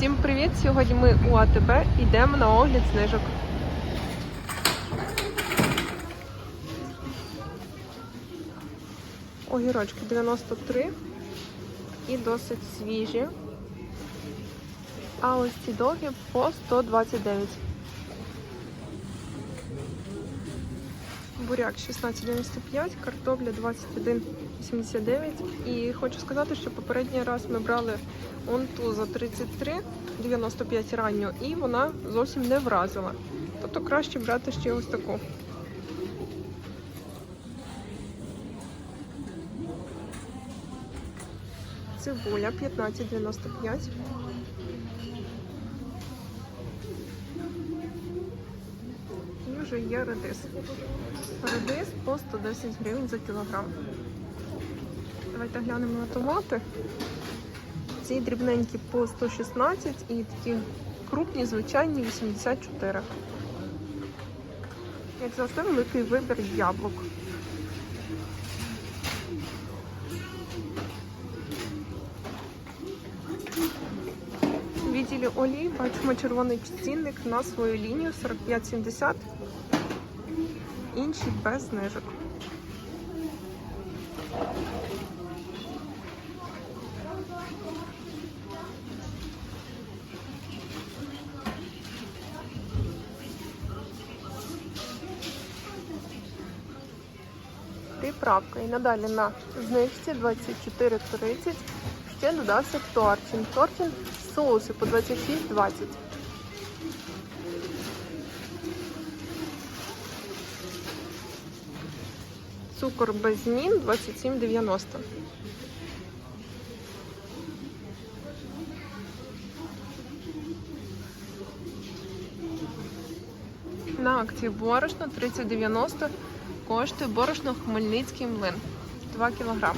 Всім привіт! Сьогодні ми у АТБ йдемо на огляд знижок. Огірочки 93 і досить свіжі. А ось ці довгі по 129. Буряк 16,95, картопля 21,89. І хочу сказати, що попередній раз ми брали онту за 33,95 ранню, і вона зовсім не вразила. Тобто краще брати ще ось таку. Цибуля 15,95. І вже є редис. Редис по 110 гривень за кілограм. Давайте глянемо на томати. Ці дрібненькі по 116 і такі крупні, звичайні 84. Як завжди, великий вибір яблук. В відділі олії бачимо червоний цінник на свою лінію 45,70. Інші без знижок. Приправка. І надалі на знижці 24,30 ще додався торчин. Торчин соуси по 26,20. Цукор без нін 27,90. На акції борошно 30,90 коштує борошно Хмельницький млин 2 кг.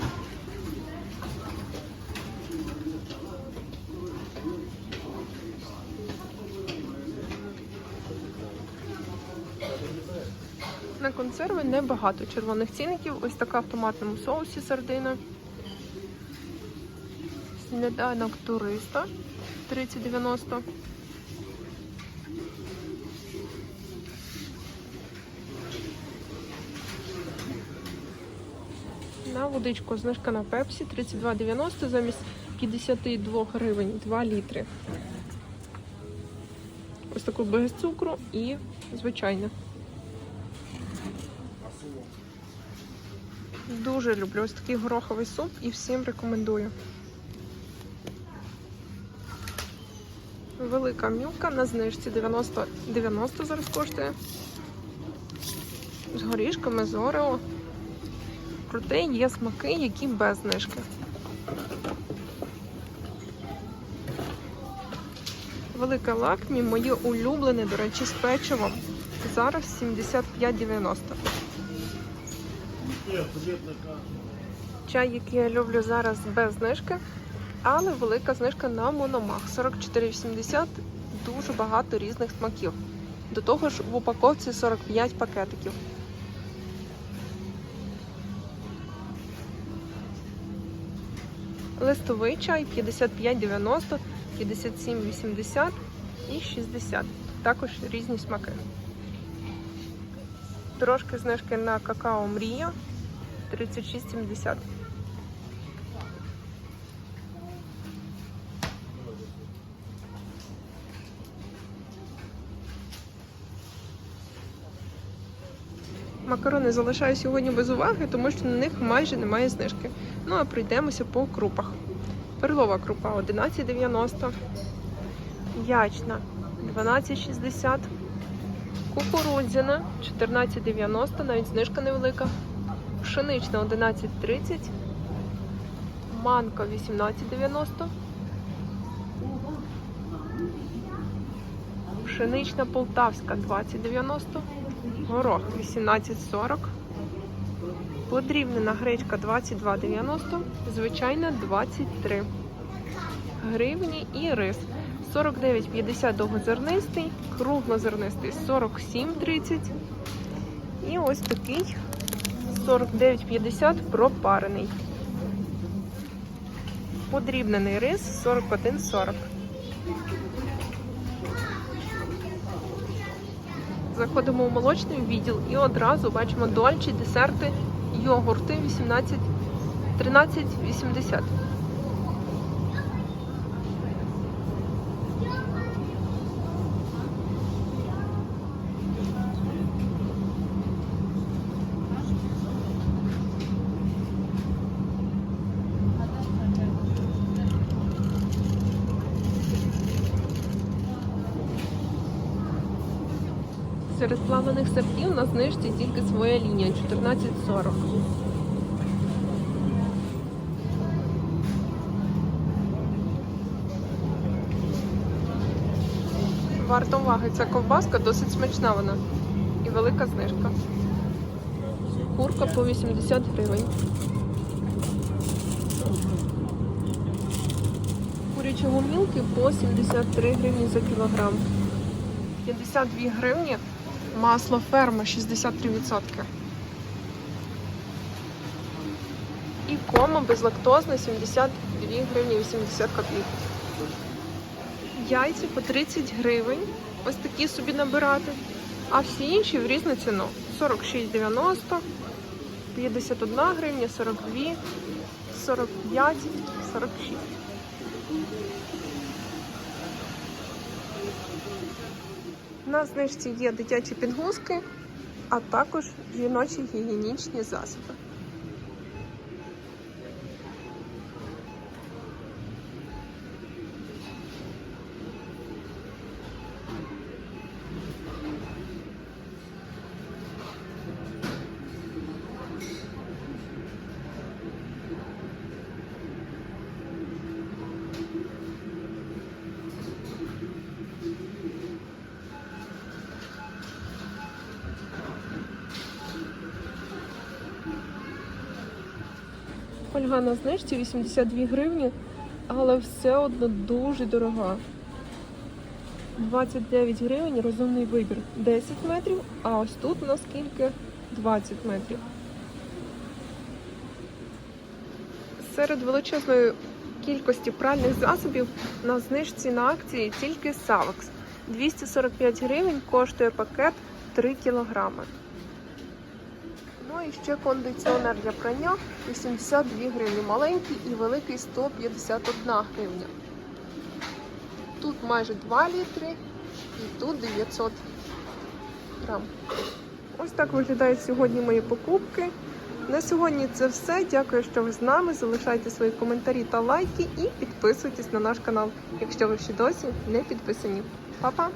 На консерви небагато червоних цінників. Ось така в томатному соусі сардина. Сніданок туриста 30,90. На водичку знижка на пепсі 32,90 замість 52 гривень 2 літри. Ось таку без цукру і звичайно. Дуже люблю ось такий гороховий суп і всім рекомендую. Велика мюка на знижці 90 90 зараз коштує. З горішками, з орео. Проте є смаки, які без знижки. Велика лакмі, моє улюблене, до речі, з печивом. Зараз 75,90. Чай, який я люблю зараз без знижки, але велика знижка на мономах. 44,80 дуже багато різних смаків. До того ж, в упаковці 45 пакетиків. Листовий чай 55,90, 57,80 і 60. Також різні смаки. Трошки знижки на какао Мрія 36,70. Макарони залишаю сьогодні без уваги, тому що на них майже немає знижки. Ну а пройдемося по крупах. Перлова крупа 11,90, ячна 12,60, кукурудзяна 14,90, навіть знижка невелика, пшенична 11,30, манка 18,90, пшенична полтавська 20,90, горох 18,40. Подрібнена гречка 22,90, звичайна 23 гривні і рис 49,50 довгозернистий, круглозернистий 47,30 і ось такий 49,50 пропарений. Подрібнений рис 41,40. Заходимо в молочний відділ і одразу бачимо дольчі, десерти, йогурти 18, 13,80. Серед плаваних сортів на знижці тільки своя лінія 14,40. Варто уваги, ця ковбаска досить смачна вона. І велика знижка. Курка по 80 гривень. Курячі гумілки по 73 гривні за кілограм. 52 гривні. Масло ферма 63%. І кома безлактозне 72 гривні 80 копійок. Яйця по 30 гривень. Ось такі собі набирати. А всі інші в різну ціну. 46,90, 51 гривня, 42, 45, 46. На знижці є дитячі підгузки, а також жіночі гігієнічні засоби. Фольга на знижці 82 гривні, але все одно дуже дорога. 29 гривень розумний вибір. 10 метрів, а ось тут у нас скільки 20 метрів. Серед величезної кількості пральних засобів на знижці на акції тільки Савекс. 245 гривень коштує пакет 3 кілограми. Ну і ще кондиціонер для прання 82 гривні. Маленький і великий 151 гривня. Тут майже 2 літри і тут 900 грам. Ось так виглядають сьогодні мої покупки. На сьогодні це все. Дякую, що ви з нами. Залишайте свої коментарі та лайки і підписуйтесь на наш канал, якщо ви ще досі не підписані. Па-па!